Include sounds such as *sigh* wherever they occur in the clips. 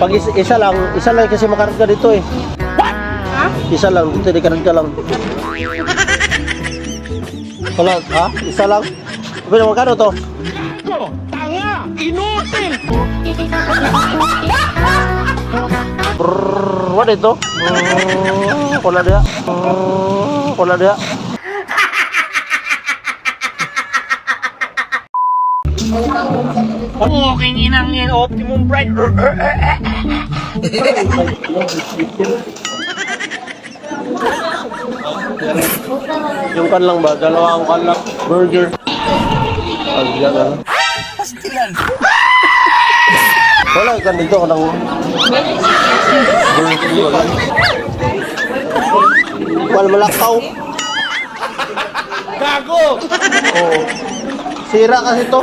Pag isa, isa lang, isa lang kasi makarga dito eh. Ha? Isa lang, dito di karga lang. Wala, ha? Isa lang? Pero magkano to? Brrrr, what ito? Wala dia. Wala dia. Okay, inangin, optimum pride. Yung kan lang ba? Dalawang kan lang. Burger. Pagya ka lang. Wala ikan dito ka ng burger. Wala. Wala malakaw. Gago! Oo. Sira kasi to.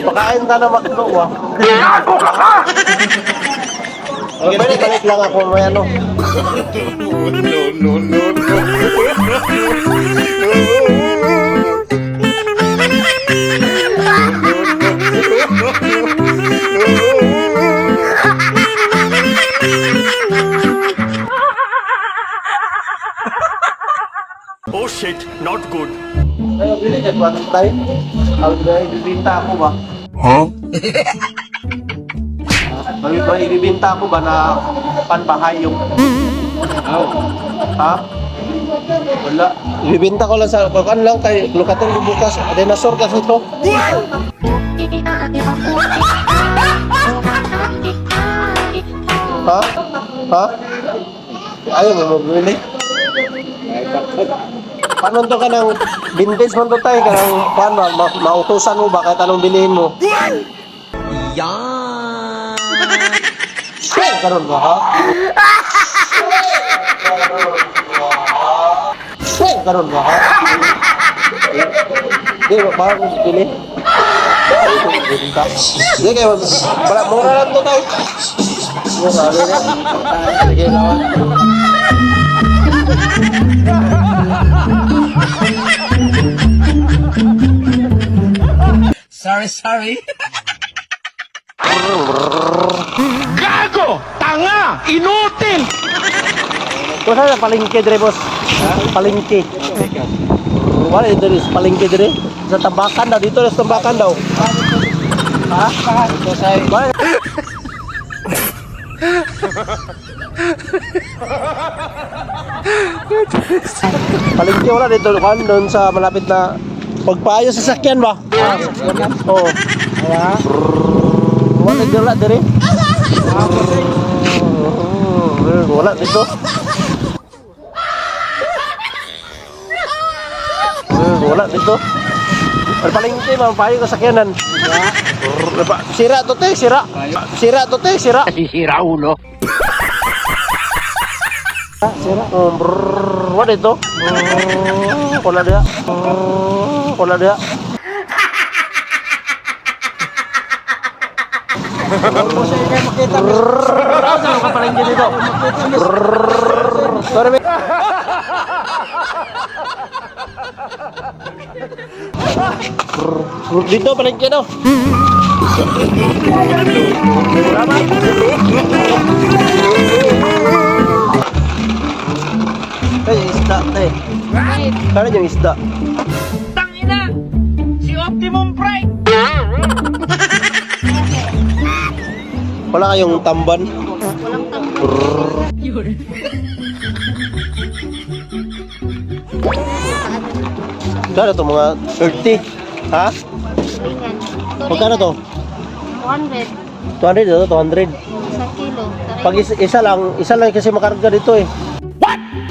Pakain ka na makdo wa. Gago ka ka! Okay, balik lang ako may ano. Oh shit, not good. Ay, bili ka ba tayo? Ang dahil bibinta ako ba? Huh? May ba ibibinta ko ba na panbahay yung Ha? Wala. Ibibinta ko lang sa kan lang kay lukatan bukas. Dinosaur kasi to. Ha? Ha? Ayaw mo magbili? Paano to ka ng vintage man to tayo ka ng paano, ma mautusan mo ba kahit anong bilihin mo? Yan! Shit! Karon ba ha? Shit! Karon ba ha? Di ba ba mo bili? Di kayo para mura lang to lang. Sige lawan. *laughs* Sorry, sorry. Gago! Tanga! Inutil! Kung saan ang palengke dire boss? Palengke. Wala ito rin, palengke dire. Sa tambakan daw, dito sa tambakan daw. Ha? Ito sa... *laughs* Wala dito, kan doon sa malapit na pagpayo sa sakyan ba? Oo. Wala. Wala wala dire. Wala dito. Wala dito. Ano paling ito, mapapayo ka sakyanan. Sira to te, sira. Sira to te, sira. Sisira ulo. Sira. Um, brrr, what hola dia. Um, hola dia. Brrr, Kano yung isda? Tangina! Si Optimum Pride! Wala kayong tamban? Kano to mga 30? Ha? Magkano to? 100 200 ito, 200. sa kilo. Pag isa, isa lang, isa lang kasi makarga dito eh.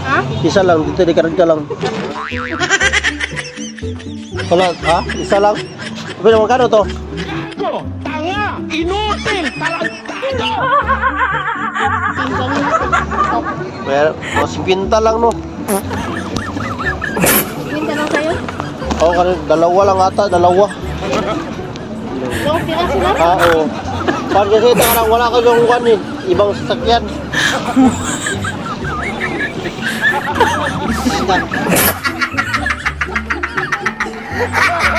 Ha? Isa lang, dito di karga lang. *laughs* Wala, ha? Isa lang? Pero magkano to? Gago! Tanga! Inutil! Tarantado! Pero, mas pinta lang no. Minta lang sa'yo. Oo, oh, dalawa lang ata, dalawa. Yung pila sila. Ah, oo. Pag kasi parang wala ka yung one eh. Ibang sasakyan. *laughs* Ha ha ha!